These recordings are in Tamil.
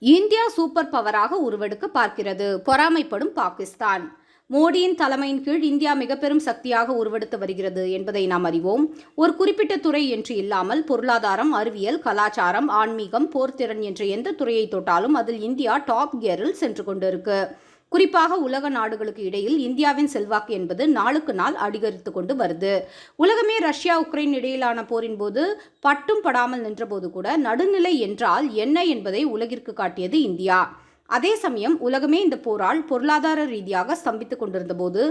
இந்தியா சூப்பர் பவராக உருவெடுக்க பார்க்கிறது. பொறாமைப்படும் பாகிஸ்தான். மோடியின் தலைமையின் கீழ் இந்தியா மிக பெரும் சக்தியாக உருவெடுத்து வருகிறது என்பதை நாம் அறிவோம். ஒரு குறிப்பிட்ட துறை என்று இல்லாமல் பொருளாதாரம் அறிவியல் கலாச்சாரம் ஆன்மீகம் போர்த்திறன் என்ற எந்த துறையை தொட்டாலும் அதில் இந்தியா டாப் கியரில் சென்று கொண்டிருக்கு. குறிப்பாக உலக நாடுகளுக்கு இடையில் இந்தியாவின் செல்வாக்கு என்பது நாளுக்கு நாள் அதிகரித்து கொண்டு வருது. உலகமே ரஷ்யா உக்ரைன் இடையிலான போரின் போது பட்டும் படாமல் நின்றபோது கூட நடுநிலை என்றால் என்ன என்பதை உலகிற்கு காட்டியது இந்தியா. அதே சமயம் உலகமே இந்த போரால் பொருளாதார ரீதியாக ஸ்தம்பித்துக் கொண்டிருந்த போது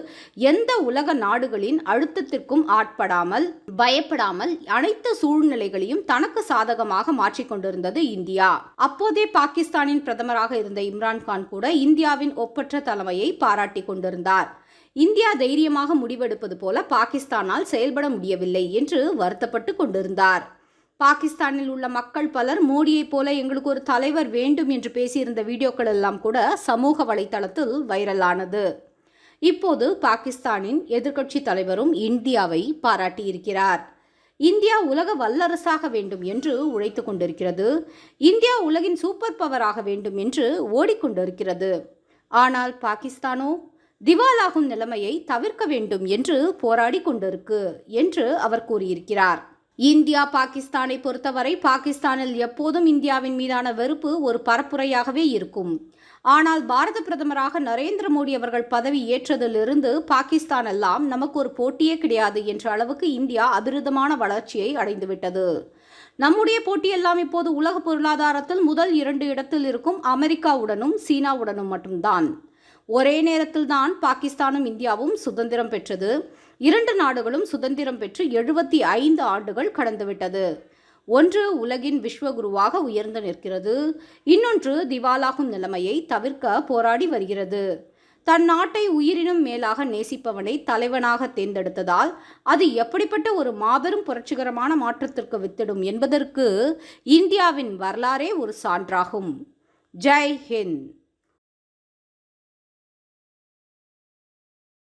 எந்த உலக நாடுகளின் அழுத்தத்திற்கும் ஆட்படாமல் பயப்படாமல் அனைத்து சூழ்நிலைகளையும் தனக்கு சாதகமாக மாற்றிக்கொண்டிருந்தது இந்தியா. அப்போதே பாகிஸ்தானின் பிரதமராக இருந்த இம்ரான்கான் கூட இந்தியாவின் ஒப்பற்ற தலைமையை பாராட்டி கொண்டிருந்தார். இந்தியா தைரியமாக முடிவெடுப்பது போல பாகிஸ்தானால் செயல்பட முடியவில்லை என்று வருத்தப்பட்டு கொண்டிருந்தார். பாகிஸ்தானில் உள்ள மக்கள் பலர் மோடியைப் போல எங்களுக்கு ஒரு தலைவர் வேண்டும் என்று பேசியிருந்த வீடியோக்கள் எல்லாம் கூட சமூக வலைதளத்தில் வைரலானது. இப்போது பாகிஸ்தானின் எதிர்க்கட்சி தலைவரும் இந்தியாவை பாராட்டியிருக்கிறார். இந்தியா உலக வல்லரசாக வேண்டும் என்று உழைத்து கொண்டிருக்கிறது. இந்தியா உலகின் சூப்பர் பவராக வேண்டும் என்று ஓடிக்கொண்டிருக்கிறது. ஆனால் பாகிஸ்தானோ திவாலாகும் நிலைமையை தவிர்க்க வேண்டும் என்று போராடி கொண்டிருக்கு என்று அவர் கூறியிருக்கிறார். இந்தியா பாகிஸ்தானை பொறுத்தவரை பாகிஸ்தானில் எப்போதும் இந்தியாவின் மீதான வெறுப்பு ஒரு பரப்புரையாகவே இருக்கும். ஆனால் பாரத பிரதமராக நரேந்திர மோடி அவர்கள் பதவி ஏற்றதிலிருந்து பாகிஸ்தான் எல்லாம் நமக்கு ஒரு போட்டியே கிடையாது என்ற அளவுக்கு இந்தியா அபிருதமான வளர்ச்சியை அடைந்துவிட்டது. நம்முடைய போட்டியெல்லாம் இப்போது உலக பொருளாதாரத்தில் முதல் இரண்டு இடத்தில் இருக்கும் அமெரிக்காவுடனும் சீனாவுடனும் மட்டும்தான். ஒரே நேரத்தில் தான் பாகிஸ்தானும் இந்தியாவும் சுதந்திரம் பெற்றது. இரண்டு நாடுகளும் சுதந்திரம் பெற்று எழுபத்தி ஐந்து ஆண்டுகள் கடந்துவிட்டது. ஒன்று உலகின் விஸ்வகுருவாக உயர்ந்து நிற்கிறது. இன்னொன்று திவாலாகும் நிலைமையை தவிர்க்க போராடி வருகிறது. தன் நாட்டை உயிரினும் மேலாக நேசிப்பவனை தலைவனாக தேர்ந்தெடுத்ததால் அது எப்படிப்பட்ட ஒரு மாபெரும் புரட்சிகரமான மாற்றத்திற்கு வித்திடும் என்பதற்கு இந்தியாவின் வரலாறே ஒரு சான்றாகும். ஜெய் ஹிந்த்.